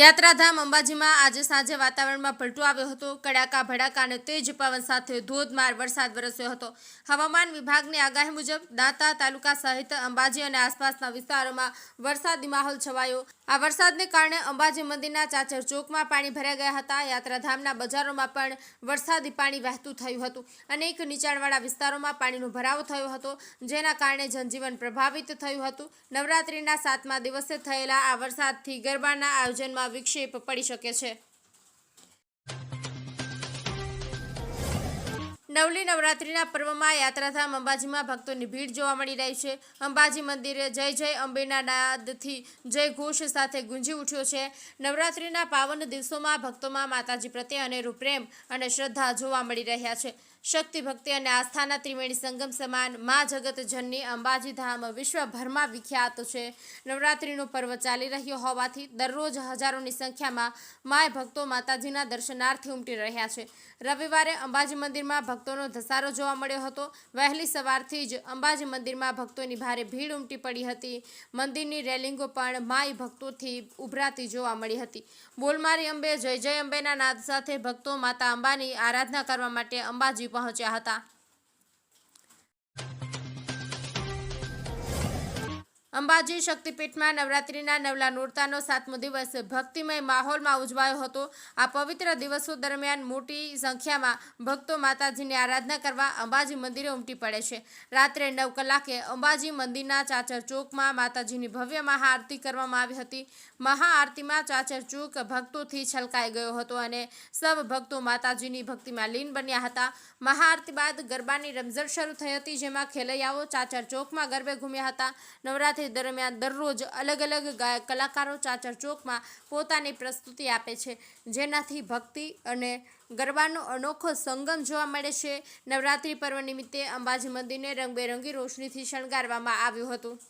યાત્રાધામ અંબાજીમાં આજે સાંજે વાતાવરણમાં પલટો આવ્યો હતો. કડાકા, ભડાકા અને તેજ પવન સાથે ધોધમાર વરસાદ વરસ્યો હતો. હવામાન વિભાગની આગાહી મુજબ દાંતા તાલુકા સહિત અંબાજી અને આસપાસના વિસ્તારોમાં વરસાદી માહોલ છવાયો. આ વરસાદને કારણે અંબાજી મંદિરના ચાચર ચોકમાં પાણી ભરાઈ ગયા હતા. યાત્રાધામના બજારોમાં પણ વરસાદી પાણી વહેતું થયું હતું. અનેક નીચાણવાળા વિસ્તારોમાં પાણીનો ભરાવો થયો હતો, જેના કારણે જનજીવન પ્રભાવિત થયું હતું. નવરાત્રિના સાતમા દિવસે થયેલા આ વરસાદથી ગરબાના આયોજનમાં વિક્ષેપ પડી શકે છે. નવલી નવરાત્રિના પર્વમાં યાત્રાધામ અંબાજીમાં ભક્તોની ભીડ જોવા મળી રહી છે. અંબાજી મંદિરે જય જય અંબેના નાદથી જય ઘોષ સાથે ગુંજી ઉઠ્યો છે. નવરાત્રિના પાવન દિવસોમાં ભક્તોમાં માતાજી પ્રત્યે અનેરું પ્રેમ અને શ્રદ્ધા જોવા મળી રહ્યા છે. શક્તિ, ભક્તિ અને આસ્થાના ત્રિવેણી સંગમ સમાન મા જગત જનની અંબાજી ધામ વિશ્વભરમાં વિખ્યાત છે. નવરાત્રિનો પર્વ ચાલી રહ્યો હોવાથી દરરોજ હજારોની સંખ્યામાં માય ભક્તો માતાજીના દર્શનાર્થે ઉમટી રહ્યા છે. રવિવારે અંબાજી મંદિરમાં ભક્તોનો ધસારો જોવા મળ્યો હતો. વહેલી સવારથી જ અંબાજી મંદિરમાં ભક્તોની ભારે ભીડ ઉમટી પડી હતી. મંદિરની રેલિંગો પણ માય ભક્તોથી ઉભરાતી જોવા મળી હતી. બોલમારી અંબે જય જય અંબેના નાદ સાથે ભક્તો માતા અંબાની આરાધના કરવા માટે અંબાજી પહોંચ્યા હતા. અંબાજી શક્તિપીઠમાં નવરાત્રિના નવલા નોરતાનો સાતમો દિવસ ભક્તિમય માહોલમાં ઉજવાયો હતો. આ પવિત્ર દિવસો દરમિયાન મોટી સંખ્યામાં ભક્તો માતાજીની આરાધના કરવા અંબાજી મંદિરે ઉમટી પડે છે. રાત્રે નવ કલાકે અંબાજી મંદિરના ચાચર ચોકમાં માતાજીની ભવ્ય મહાઆરતી કરવામાં આવી હતી. મહાઆરતીમાં ચાચર ચોક ભક્તોથી છલકાઈ ગયો હતો અને સૌ ભક્તો માતાજીની ભક્તિમાં લીન બન્યા હતા. મહાઆરતી બાદ ગરબાની રમઝટ શરૂ થઈ હતી, જેમાં ખેલૈયાઓ ચાચર ચોકમાં ગરબે ઘૂમ્યા હતા. નવરાત્રી દરમિયાન દરરોજ અલગ અલગ કલાકારો ચાચર ચોકમાં પોતાની પ્રસ્તુતિ આપે છે. જેનાથી ભક્તિ અને ગરબાનો અનોખો સંગમ જોવા મળે છે. નવરાત્રિ પર્વ નિમિત્તે અંબાજી મંદિરને રંગબેરંગી રોશનીથી શણગારવામાં આવ્યું હતું.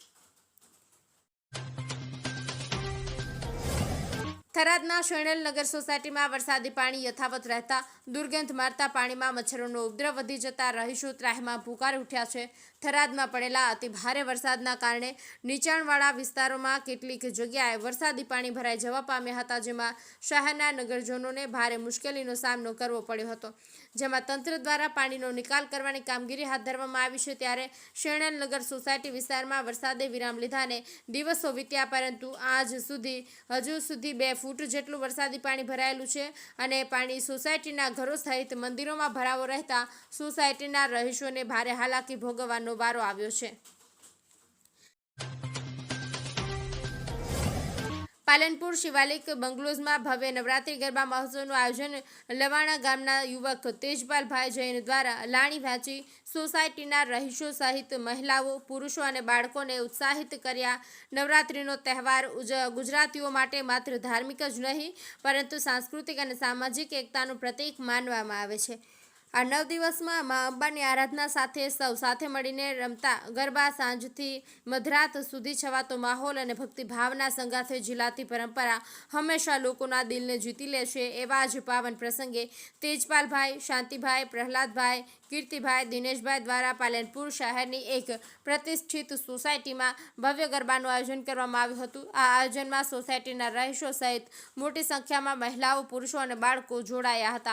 થરાદના શેણેલ નગર સોસાયટીમાં વરસાદી પાણી યથાવત રહેતા દુર્ગંધ મારતા પાણીમાં મચ્છરોનો ઉપદ્રવ વધી જતા રહીશો ત્રાહીમાં ભૂકાર ઉઠ્યા છે. થરાદમાં પડેલા અતિ ભારે વરસાદના કારણે નીચાણવાળા વિસ્તારોમાં કેટલીક જગ્યાએ વરસાદી પાણી ભરાઈ જવા પામ્યા હતા, જેમાં શહેરના નગરજનોને ભારે મુશ્કેલીનો સામનો કરવો પડ્યો હતો. જેમાં તંત્ર દ્વારા પાણીનો નિકાલ કરવાની કામગીરી હાથ ધરવામાં આવી છે, ત્યારે શેણેલ નગર સોસાયટી વિસ્તારમાં વરસાદે વિરામ લીધાને દિવસો વીત્યા, પરંતુ આજ સુધી હજુ સુધી બે ફૂટ જેટલું વરસાદી પાણી ભરાયેલું છે અને પાણી સોસાયટીના ઘરો સહિત મંદિરોમાં ભરાવો રહેતા સોસાયટીના રહીશોને ભારે હાલાકી ભોગવવાનો વારો આવ્યો છે. પાલનપુર શિવાલિક બંગલોઝમાં ભવ્ય નવરાત્રિ ગરબા મહોત્સવનું આયોજન લવાણા ગામના યુવક તેજપાલભાઈ જૈન દ્વારા લાણી વાંચી સોસાયટીના રહીશો સહિત મહિલાઓ, પુરુષો અને બાળકોને ઉત્સાહિત કર્યા. નવરાત્રિનો તહેવાર ગુજરાતીઓ માટે માત્ર ધાર્મિક જ નહીં, પરંતુ સાંસ્કૃતિક અને સામાજિક એકતાનું પ્રતીક માનવામાં આવે છે. આ નવ દિવસમાં મા અંબાની આરાધના સાથે સૌ સાથે મળીને રમતા ગરબા સાંજથી મધરાત સુધી છવાતો માહોલ અને ભક્તિભાવના સંગાથે ઝીલાતી પરંપરા હંમેશા લોકોના દિલને જીતી લે છે એવા જ પાવન પ્રસંગે તેજપાલભાઈ, શાંતિભાઈ, પ્રહલાદભાઈ, કીર્તિભાઈ, દિનેશભાઈ દ્વારા પાલનપુર શહેરની એક પ્રતિષ્ઠિત સોસાયટીમાં ભવ્ય ગરબાનું આયોજન કરવામાં આવ્યું હતું. આ આયોજનમાં સોસાયટીના રહીશો સહિત મોટી સંખ્યામાં મહિલાઓ, પુરુષો અને બાળકો જોડાયા હતા.